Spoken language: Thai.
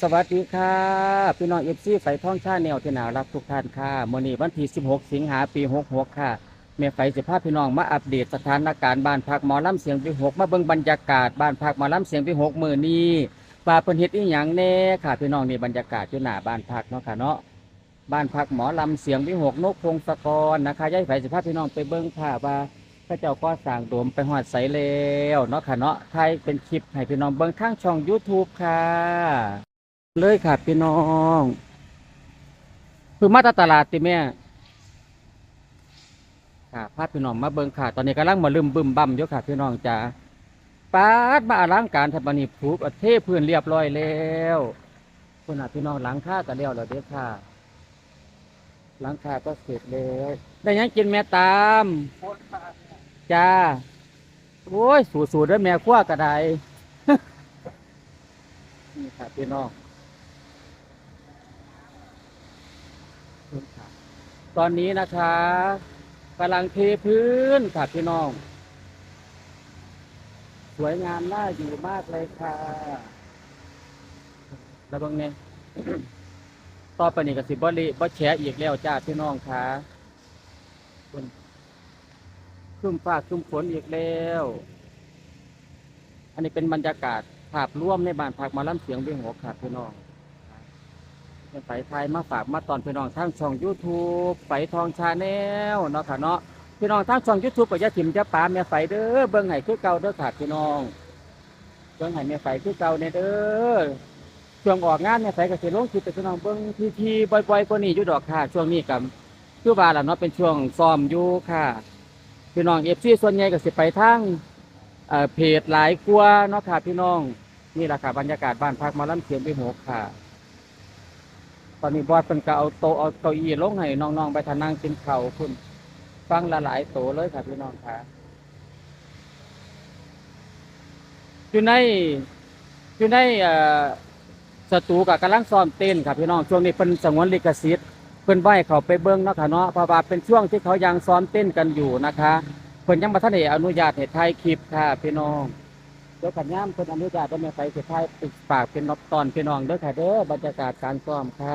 สวัสดีค่ะ พี่น้องเอฟซีไฟท่องชาแนวที่นารักทุกท่านค่ะมื้อนี้วันที่ 16 สิงหาปี 66 ค่ะแม่ไฟสิพาพพี่น้องมาอัปเดตสถานการณ์บ้านพักหมอลำเสียงปี6มาเบิ่งบรรยากาศบ้านพักหมอลำเสียงปี6มื้อนี้ว่าเพิ่นเฮ็ดอีหยังแน่ค่ะ พี่น้องนี่บรรยากาศอยู่หน้าบ้านพักเนาะค่ะเนาะบ้านพักหมอลำเสียงปี6นกพงศกรนะคะย้ายไฟสิพาพพี่น้องไปเบิ่งค่ะว่าพระเจ้าก็สร้างโดมไปฮอดไสแล้วเนาะค่ะเนาะไทยเป็นคลิปให้พี่น้องเบิ่งทางช่อง YouTube ค่ะ เลยค่ะพี่น้องคือมาตาตลาดติแม่ค่ะพาพี่น้องมาเบิ่งค่ะ ตอนนี้กำลังมาลืมบึมบั่มอยู่ค่ะ พี่น้องจ๋าปาดมาอลังการทับนีผูกเทพื้นเรียบร้อยแล้วคุณน่ะพี่น้องหลังคาก็แล้วแล้วเด้อค่ะหลังคาก็เสร็จแล้วได้ยังกินแม่ตามจ้าโอ้ย สูๆด้อแม่ขั้วกระไดนี่ค่ะพี่น้อง ตอนนี้นะคะกำลังเทพื้นค่ะพี่น้อง สวยงามน่าอยู่มากเลยค่ะแล้วบางเนี่ยต่อไปนี่ก็สิบ่ลิบ่แฉอีกแล้วจ้าพี่น้องค่ะคุณขึ้นฟ้าขึ้นฝนอีกแล้ว อันนี้เป็นบรรยากาศภาพร่วมในบ้านพักมาล่ำเสียงเวียงหัวขาดพี่น้อง เป็นไฟไทยมาฝากมาตอนพี่น้องทางช่อง YouTube ไฟทองชาแนลเนาะค่ะเนาะพี่น้องทางช่อง YouTube ก็อย่าถิ่มจะปาแม่ไฟเด้อเบิ่งให้คือเก่าเด้อค่ะพี่น้องเบิ่งให้แม่ไฟคือเก่าเนี่ยเด้อช่วงออกงานแม่ไฟก็สิลงคลิปไปพี่น้องเบิ่งทีๆบ่อยๆกว่านี้อยู่ดอกค่ะ ช่วงนี้กับคือว่าล่ะเนาะเป็นช่วงซ้อมอยู่ค่ะพี่น้อง FC ส่วนใหญ่ก็สิไปทางเอ่อเพจหลายกว่าเนาะค่ะพี่น้องนี่แหละค่ะบรรยากาศบ้านพักมาล้ำเสียงไปหกค่ะ อนนี้บอสเป็นก็เอาโตเอาเก้าอี้ลงให้น้องๆไปทานั่งกินข้าวคุณฟังละหลายโตเลยค่ะพี่น้องค่ะอยู่ในอยู่ในเอ่อสตูกับกำลังซ้อมเต้นค่ะพี่น้องช่วงนี้เป็นสงวนลิขสิทธิ์เพิ่นไหวเขาไปเบิ้งเนาะค่ะเนาะเพราะว่าเป็นช่วงที่เขายังซ้อมเต้นกันอยู่นะคะเพิ่อนยังบ่ทันได้อนุญาตให้ถ่ายคลิปค่ะพี่น้อง เดี๋ยวขันย่ามคนอนุญาตให้แม่ไปสิถ่ายปิดปากเป็นนบตอนพี่น้องเด้อค่ะเด้อบรรยากาศการซ้อมค่ะ